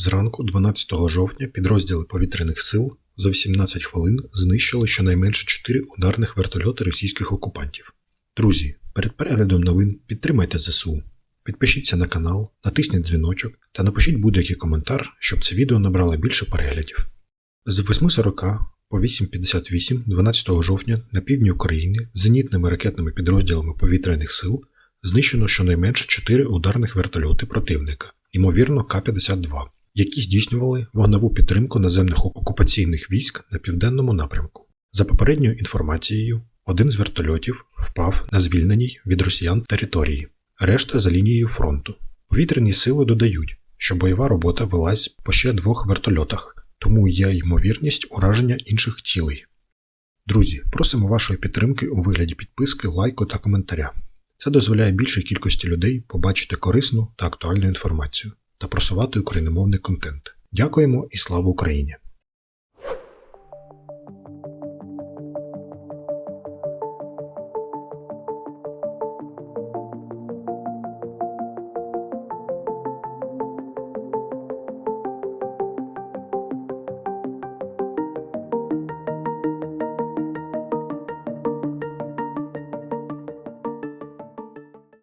Зранку 12 жовтня підрозділи повітряних сил за 18 хвилин знищили щонайменше 4 ударних вертольоти російських окупантів. Друзі, перед переглядом новин підтримайте ЗСУ. Підпишіться на канал, натисніть дзвіночок та напишіть будь-який коментар, щоб це відео набрало більше переглядів. З 8.40 по 8.58 12 жовтня на півдні України зенітними ракетними підрозділами повітряних сил знищено щонайменше 4 ударних вертольоти противника, ймовірно К-52, які здійснювали вогневу підтримку наземних окупаційних військ на південному напрямку. За попередньою інформацією, один з вертольотів впав на звільненій від росіян території, решта за лінією фронту. Повітряні сили додають, що бойова робота велась по ще двох вертольотах, тому є ймовірність ураження інших цілей. Друзі, просимо вашої підтримки у вигляді підписки, лайку та коментаря. Це дозволяє більшій кількості людей побачити корисну та актуальну інформацію та просувати україномовний контент. Дякуємо і слава Україні!